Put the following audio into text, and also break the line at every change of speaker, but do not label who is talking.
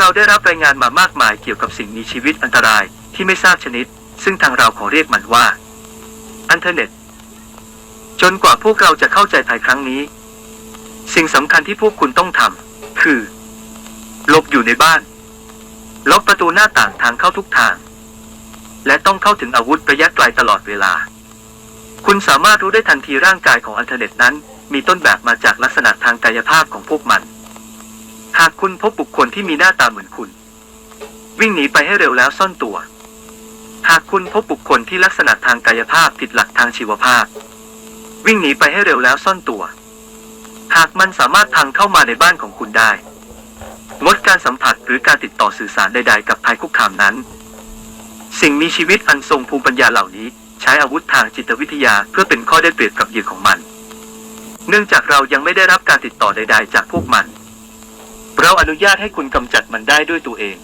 เราได้รับรายงานมามากมายเกี่ยวกับสิ่งมีชีวิตอันตรายที่ไม่ทราบชนิด ซึ่งทางเราขอเรียกมันว่าอันเทอร์เน็ต จนกว่าพวกเราจะเข้าใจภายครั้งนี้ สิ่งสำคัญที่พวกคุณต้องทำคือหลบอยู่ในบ้านล็อกประตูหน้าต่างทางเข้าทุกทาง และต้องเข้าถึงอาวุธระยะไกลตลอดเวลา คุณสามารถรู้ได้ทันทีร่างกายของอันเทอร์เน็ตนั้น มีต้นแบบมาจากลักษณะทางกายภาพของพวกมัน หากคุณพบบุคคลที่มีหน้าตาเหมือนคุณ วิ่งหนีไปให้เร็วแล้วซ่อนตัว หากคุณพบบุคคลที่ลักษณะทางกายภาพผิดหลักทางชีวภาพ วิ่งหนีไปให้เร็วแล้วซ่อนตัว หากมันสามารถพังเข้ามาในบ้านของคุณได้งดการสัมผัสหรือการติดต่อสื่อสารใด ๆ กับภัยคุกคามนั้น สิ่งมีชีวิตอันทรงภูมิปัญญาเหล่านี้ ใช้อาวุธทางจิตวิทยาเพื่อเป็นข้อได้เปรียบกับเหยื่อของมัน เนื่องจากเรายังไม่ได้รับการติดต่อใด ๆ จากพวกมัน เราอนุญาตให้คุณกำจัดมันได้ด้วยตัวเอง